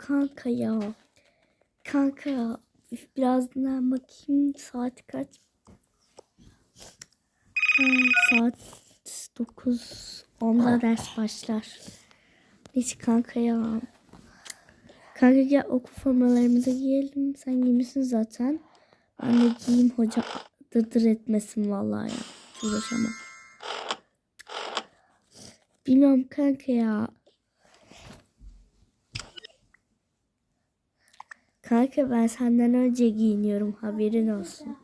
kanka ya. Kanka. Üf, Birazdan bakayım saat kaç? Ha, saat 9. Onda ders başlar. Neyse kanka ya. Kanka gel okul formalarımızı giyelim. Sen giymişsin zaten. Ben de giyeyim hoca dırdır etmesin vallahi ya. Uğraşamam. Bilmiyorum kanka ya. Kanka ben senden önce giyiniyorum haberin olsun.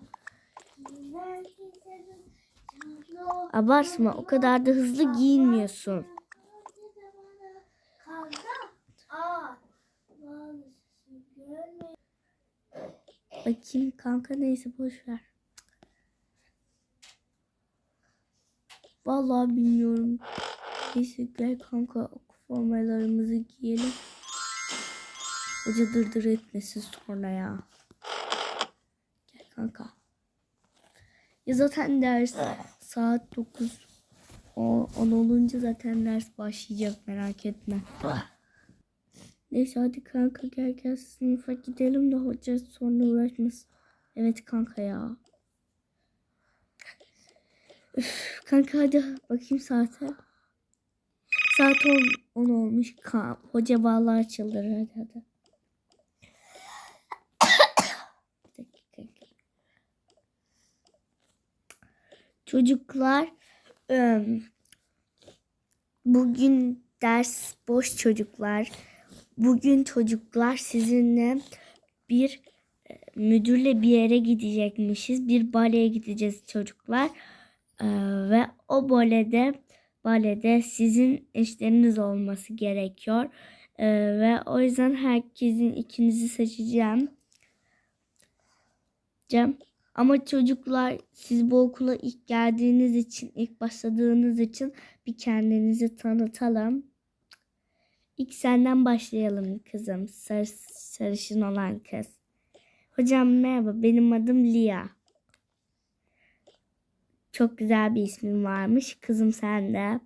Abartma o kadar da hızlı giyinmiyorsun. Bakayım kanka neyse boş ver. Vallahi bilmiyorum. Neyse gel kanka formalarımızı giyelim. Hoca dırdır etmesin sonra ya. Gel kanka. Ya zaten ders saat 9 o 10 olunca zaten ders başlayacak merak etme. Neyse hadi kanka gel gel sınıfa gidelim de hoca sonra uğraşmasın. Evet kanka ya. Üf, kanka hadi bakayım saate. Saat 10, 10 olmuş. Ka hoca vallahi çıldırır hadi hadi. Bir dakika. Çocuklar ım, bugün ders boş çocuklar. Bugün çocuklar sizinle bir e, müdürle bir yere gidecekmişiz. Bir baleye gideceğiz çocuklar. Ve o balede balede sizin eşleriniz olması gerekiyor. Ve o yüzden herkesin ikinizi seçeceğim. Cem. Ama çocuklar siz bu okula ilk geldiğiniz için, ilk başladığınız için bir kendinizi tanıtalım. İlk senden başlayalım kızım. Sar, sarışın olan kız. Hocam merhaba benim adım Lia. Çok güzel bir ismin varmış. Kızım sen de.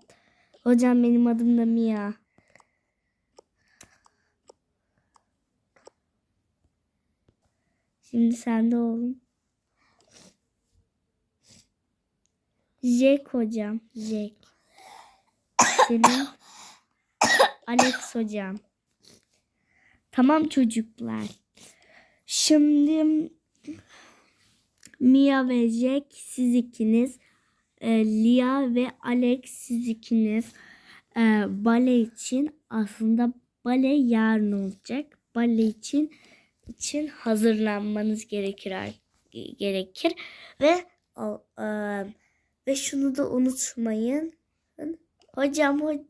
Hocam benim adım da Mia. Şimdi sen de oğlum. Jack hocam. Jack. Senin Alex hocam. Tamam çocuklar. Şimdi Mia ve Jack siz ikiniz. e, Lia ve Alex siz ikiniz. E, bale için aslında bale yarın olacak. Bale için için hazırlanmanız gerekir gerekir ve e, ve şunu da unutmayın. Hocam ho-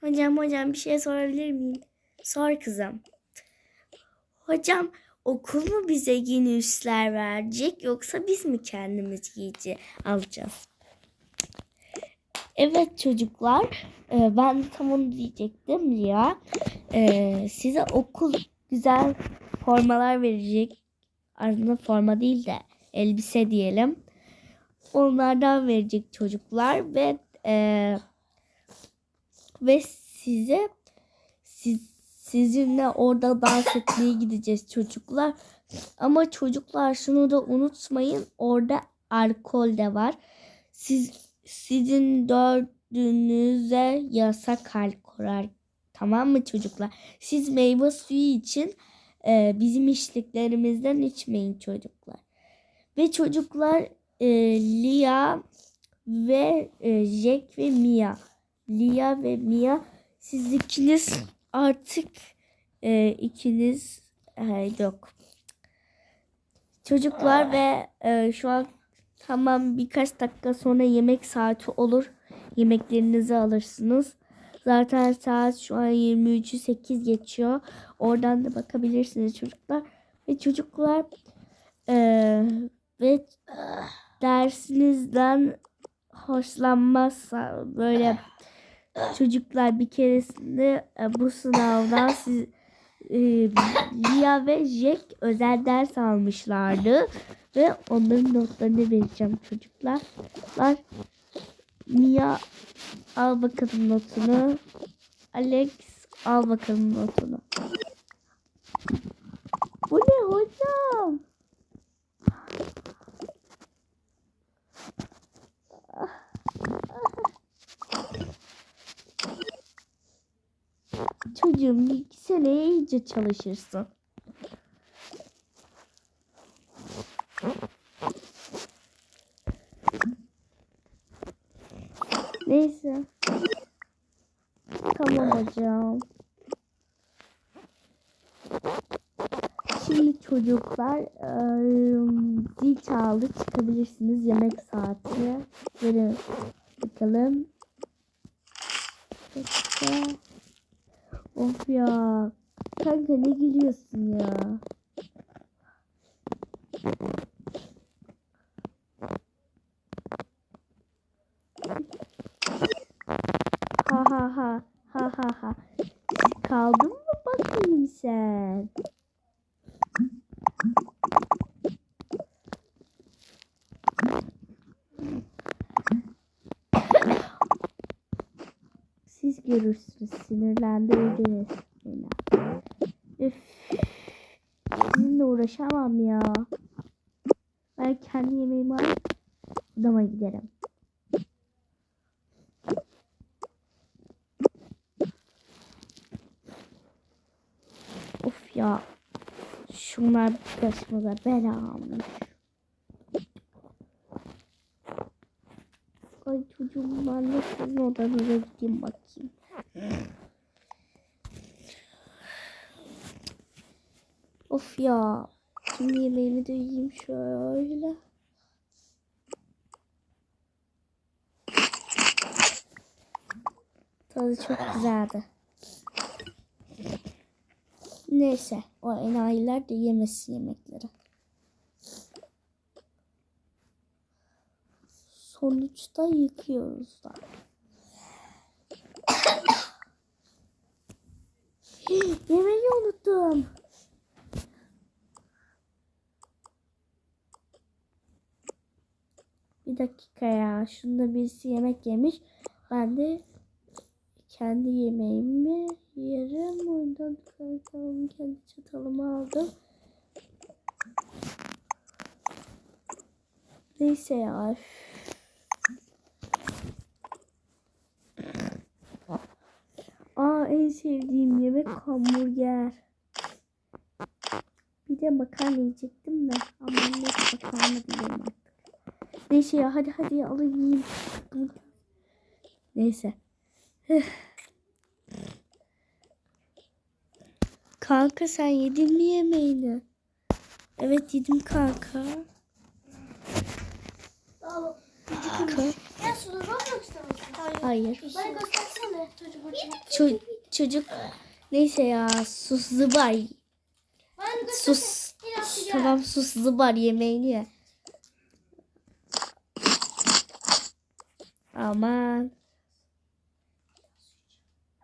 hocam hocam bir şey sorabilir miyim? Sor kızım. Hocam okul mu bize yeni üstler verecek yoksa biz mi kendimiz giyeceğiz alacağız? Evet çocuklar e, ben tam onu diyecektim ya. E, size okul güzel formalar verecek. Aslında forma değil de elbise diyelim. Onlardan verecek çocuklar ve e, ve size siz, sizinle orada dans etmeye gideceğiz çocuklar. Ama çocuklar şunu da unutmayın. Orada alkol de var. Siz sizin dördünüze yasak alkol. Tamam mı çocuklar? Siz meyve suyu için e, bizim içtiklerimizden içmeyin çocuklar. Ve çocuklar e, Lia ve e, Jack ve Mia. Lia ve Mia siz ikiniz artık e, ikiniz e, yok. Çocuklar ve e, şu an tamam birkaç dakika sonra yemek saati olur. Yemeklerinizi alırsınız. Zaten saat şu an 23'ü 8 geçiyor. Oradan da bakabilirsiniz çocuklar. Ve çocuklar e, ve dersinizden hoşlanmazsa böyle çocuklar bir keresinde e, bu sınavdan siz e, Lia ve Jack özel ders almışlardı ve onların notlarını vereceğim çocuklar. Mia al bakalım notunu. Alex al bakalım notunu. Çocuğum iki seneye iyice çalışırsın. Neyse. Tamam hocam. Şimdi çocuklar eee, zil çaldı çıkabilirsiniz yemek saati. Verin bakalım. Dakika. Of ya. Kanka ne gülüyorsun ya? Ha ha ha. Ha ha ha. Kaldın mı bakayım sen? Siz görürsünüz. Sinirlendirdiniz beni. Üf. Sizinle uğraşamam ya. Ben kendi yemeğimi alıp odama giderim. Of ya. Şunlar başımıza bela almış. Ay çocuğum ben sizin odanıza gideyim bakayım. Of ya. Şimdi yemeğimi de yiyeyim şöyle. Tadı çok güzeldi. Neyse o enayiler de yemesin yemekleri. Sonuçta yıkıyoruz da. Yemeği unuttum. Bir dakika ya. Şunda birisi yemek yemiş. Ben de kendi yemeğimi yerim. Oradan kalkalım. Kendi çatalımı aldım. Neyse ya. üf. Aa en sevdiğim yemek hamburger. Bir de makarna yiyecektim de. Ama neyse makarna diyeyim artık. Neyse ya hadi hadi alayım yiyeyim. Neyse. Kanka sen yedin mi yemeğini? Evet yedim kanka. Kanka. Hayır. Bana göstersene çocuk uçunu. Ço- çocuk neyse ya sus zıbar. Sus. Tamam sus zıbar yemeğini ye. Aman.